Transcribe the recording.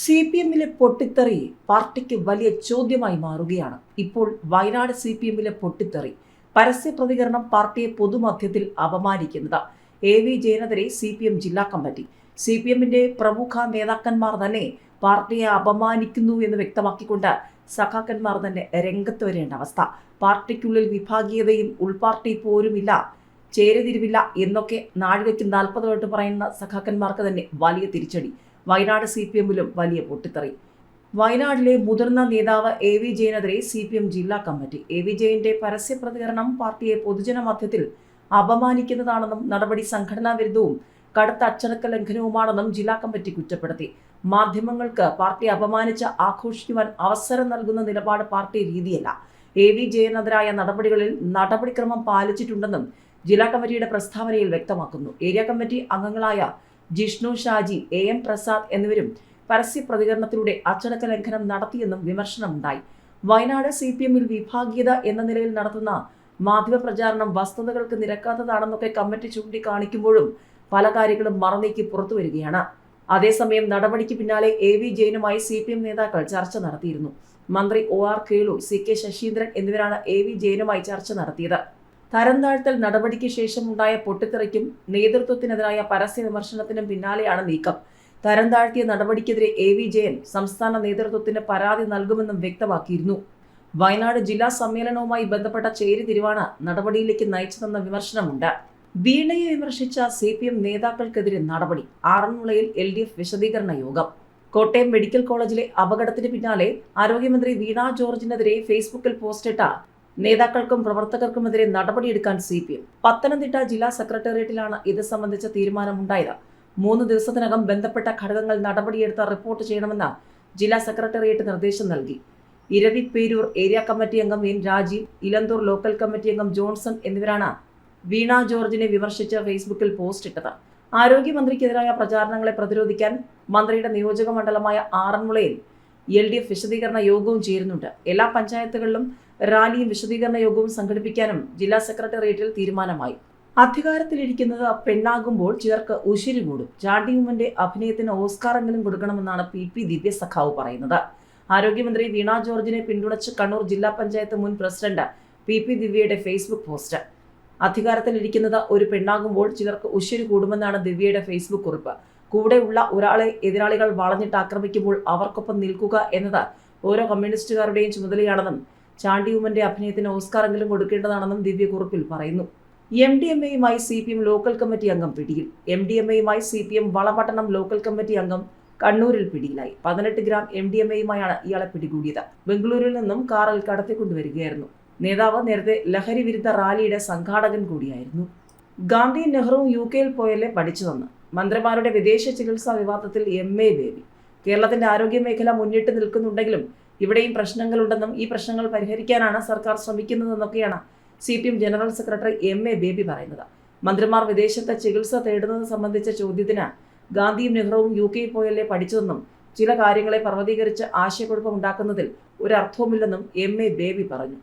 C P എമ്മിലെ പൊട്ടിത്തെറി പാർട്ടിക്ക് വലിയ ചോദ്യമായി മാറുകയാണ്. ഇപ്പോൾ വയനാട് സി പി എമ്മിലെ പൊട്ടിത്തെറി പരസ്യ പ്രതികരണം പാർട്ടിയെ പൊതുമധ്യത്തിൽ അപമാനിക്കുന്നത്. എ വി ജയനെതിരെ സി പി എം ജില്ലാ കമ്മിറ്റി. സി പി എമ്മിന്റെ പ്രമുഖ നേതാക്കന്മാർ തന്നെ പാർട്ടിയെ അപമാനിക്കുന്നു എന്ന് വ്യക്തമാക്കിക്കൊണ്ട് സഖാക്കന്മാർ തന്നെ രംഗത്ത് വരേണ്ട അവസ്ഥ. പാർട്ടിക്കുള്ളിൽ വിഭാഗീയതയും ഉൾപാർട്ടി പോരുമില്ല ചേരതിരിവില്ല എന്നൊക്കെ നാഴികയ്ക്ക് നാൽപ്പത് വോട്ട് പറയുന്ന സഖാക്കന്മാർക്ക് തന്നെ വലിയ തിരിച്ചടി. വയനാട് സി പി എമ്മിലും വലിയ പൊട്ടിത്തെറി. വയനാട്ടിലെ മുതിർന്ന നേതാവ് എ വി ജയനെതിരെ സി പി എം ജില്ലാ കമ്മിറ്റി. എ വി ജയന്റെ പരസ്യ പ്രതികരണം പാർട്ടിയെ പൊതുജന മധ്യത്തിൽ അപമാനിക്കുന്നതാണെന്നും നടപടി സംഘടനാ വിരുദ്ധവും കടുത്ത അച്ചടക്ക ലംഘനവുമാണെന്നും ജില്ലാ കമ്മിറ്റി കുറ്റപ്പെടുത്തി. മാധ്യമങ്ങൾക്ക് പാർട്ടി അപമാനിച്ച് ആഘോഷിക്കുവാൻ അവസരം നൽകുന്ന നിലപാട് പാർട്ടി രീതിയല്ല. എ വി ജയനെതിരായ നടപടികളിൽ നടപടിക്രമം പാലിച്ചിട്ടുണ്ടെന്നും ജില്ലാ കമ്മിറ്റിയുടെ പ്രസ്താവനയിൽ വ്യക്തമാക്കുന്നു. ഏരിയ കമ്മിറ്റി അംഗങ്ങളായ ജിഷ്ണു ഷാജി എ എം പ്രസാദ് എന്നിവരും പരസ്യ പ്രതികരണത്തിലൂടെ അച്ചടക്ക ലംഘനം നടത്തിയെന്നും വിമർശനമുണ്ടായി. വയനാട് സി പി എമ്മിൽ വിഭാഗീയത എന്ന നിലയിൽ നടത്തുന്ന മാധ്യമ പ്രചാരണം വസ്തുതകൾക്ക് നിരക്കാത്തതാണെന്നൊക്കെ കമ്മിറ്റി ചൂണ്ടിക്കാണിക്കുമ്പോഴും പല കാര്യങ്ങളും മറന്നേക്ക് പുറത്തു വരികയാണ്. അതേസമയം നടപടിക്ക് പിന്നാലെ എ വി ജെയിനുമായി സി പി എം നേതാക്കൾ ചർച്ച നടത്തിയിരുന്നു. മന്ത്രി O R Kelu C K Saseendran എന്നിവരാണ് എ വി ജെയിനുമായി ചർച്ച നടത്തിയത്. തരം താഴ്ത്തൽ നടപടിക്ക് ശേഷമുണ്ടായ പൊട്ടിത്തെറിക്കും നേതൃത്വത്തിനെതിരായ പരസ്യ വിമർശനത്തിനും പിന്നാലെയാണ് നീക്കം. തരം താഴ്ത്തിയ നടപടിക്കെതിരെ എ വി ജയൻ സംസ്ഥാന നേതൃത്വത്തിന് പരാതി നൽകുമെന്നും വ്യക്തമാക്കിയിരുന്നു. വയനാട് ജില്ലാ സമ്മേളനവുമായി ബന്ധപ്പെട്ട ചേരിതിരിവാണ് നടപടിയിലേക്ക് നയിച്ചതെന്ന വിമർശനമുണ്ട്. വീണയെ വിമർശിച്ച സി പി എം നേതാക്കൾക്കെതിരെ നടപടി. ആറന്മുളയിൽ എൽ ഡി എഫ് വിശദീകരണ യോഗം. കോട്ടയം മെഡിക്കൽ കോളേജിലെ അപകടത്തിന് പിന്നാലെ ആരോഗ്യമന്ത്രി വീണ ജോർജിനെതിരെ ഫേസ്ബുക്കിൽ പോസ്റ്റിട്ട നേതാക്കൾക്കും പ്രവർത്തകർക്കുമെതിരെ നടപടിയെടുക്കാൻ സി പി എം പത്തനംതിട്ട ജില്ലാ സെക്രട്ടേറിയറ്റിലാണ് ഇത് സംബന്ധിച്ച തീരുമാനമുണ്ടായത്. മൂന്ന് ദിവസത്തിനകം ബന്ധപ്പെട്ട ഘടകങ്ങൾ നടപടിയെടുത്ത് റിപ്പോർട്ട് ചെയ്യണമെന്ന് ജില്ലാ സെക്രട്ടേറിയറ്റ് നിർദ്ദേശം നൽകി. ഇരവി പേരൂർ ഏരിയ കമ്മിറ്റി അംഗം N Rajeev Elanthoor local committee അംഗം ജോൺസൺ എന്നിവരാണ് വീണ ജോർജിനെ വിമർശിച്ച് ഫേസ്ബുക്കിൽ പോസ്റ്റ് ഇട്ടത്. ആരോഗ്യമന്ത്രിക്കെതിരായ പ്രചാരണങ്ങളെ പ്രതിരോധിക്കാൻ മന്ത്രിയുടെ നിയോജക മണ്ഡലമായ ആറന്മുളയിൽ എൽ ഡി എഫ് വിശദീകരണ യോഗവും ചേരുന്നുണ്ട്. എല്ലാ പഞ്ചായത്തുകളിലും റാലിയും വിശദീകരണ യോഗവും സംഘടിപ്പിക്കാനും ജില്ലാ സെക്രട്ടേറിയറ്റിൽ തീരുമാനമായി. അധികാരത്തിലിരിക്കുന്നത് പെണ്ണാകുമ്പോൾ ചിലർക്ക് ഉശിരി കൂടും. ചാണ്ടി ഉമ്മന്റെ അഭിനയത്തിന് ഓസ്കാറെങ്കിലും കൊടുക്കണമെന്നാണ് പി പി ദിവ്യ സഖാവ് പറയുന്നത്. ആരോഗ്യമന്ത്രി വീണ ജോർജിനെ പിന്തുണച്ച് കണ്ണൂർ ജില്ലാ പഞ്ചായത്ത് മുൻ പ്രസിഡന്റ് പി പി ദിവ്യയുടെ ഫേസ്ബുക്ക് പോസ്റ്റ്. അധികാരത്തിലിരിക്കുന്നത് ഒരു പെണ്ണാകുമ്പോൾ ചിലർക്ക് ഉശിരി കൂടുമെന്നാണ് ദിവ്യയുടെ ഫേസ്ബുക്ക് കുറിപ്പ്. കൂടെയുള്ള ഒരാളെ എതിരാളികൾ വളഞ്ഞിട്ട് ആക്രമിക്കുമ്പോൾ അവർക്കൊപ്പം നിൽക്കുക എന്നത് ഓരോ കമ്മ്യൂണിസ്റ്റുകാരുടെയും ചുമതലയാണെന്നും ചാണ്ടി ഉമ്മന്റെ അഭിനയത്തിന് ഓസ്കാറെങ്കിലും കൊടുക്കേണ്ടതാണെന്നും ദിവ്യ കുറിപ്പിൽ പറയുന്നു. എം ഡി എം എയുമായി C P M local committee അംഗം പിടിയിൽ. എം ഡി എം എയുമായി C P M Valapattanam local committee അംഗം കണ്ണൂരിൽ പിടിയിലായി. പതിനെട്ട് ഗ്രാം എം ഡി എം എയുമായാണ് ഇയാളെ പിടികൂടിയത്. ബംഗളൂരുവിൽ നിന്നും കാറിൽ കടത്തിക്കൊണ്ടുവരികയായിരുന്നു. നേതാവ് നേരത്തെ ലഹരി വിരുദ്ധ റാലിയുടെ സംഘാടകൻ കൂടിയായിരുന്നു. ഗാന്ധി നെഹ്റുവും യു കെയിൽ പോയല്ലേ പഠിച്ചുവന്ന് മന്ത്രിമാരുടെ വിദേശ ചികിത്സാ വിവാദത്തിൽ എം എ ബേബി കേരളത്തിന്റെ ആരോഗ്യ മേഖല മുന്നിട്ട് നിൽക്കുന്നുണ്ടെങ്കിലും ഇവിടെയും പ്രശ്നങ്ങളുണ്ടെന്നും ഈ പ്രശ്നങ്ങൾ പരിഹരിക്കാനാണ് സർക്കാർ ശ്രമിക്കുന്നതെന്നൊക്കെയാണ് C P M general secretary M A Baby പറയുന്നത്. മന്ത്രിമാർ വിദേശത്തെ ചികിത്സ തേടുന്നത് സംബന്ധിച്ച ചോദ്യത്തിന് ഗാന്ധിയും നെഹ്റുവും യു കെ പോയല്ലേ പഠിച്ചതെന്നും ചില കാര്യങ്ങളെ പർവതീകരിച്ച് ആശയക്കുഴപ്പമുണ്ടാക്കുന്നതിൽ ഒരർത്ഥവുമില്ലെന്നും എം എ ബേബി പറഞ്ഞു.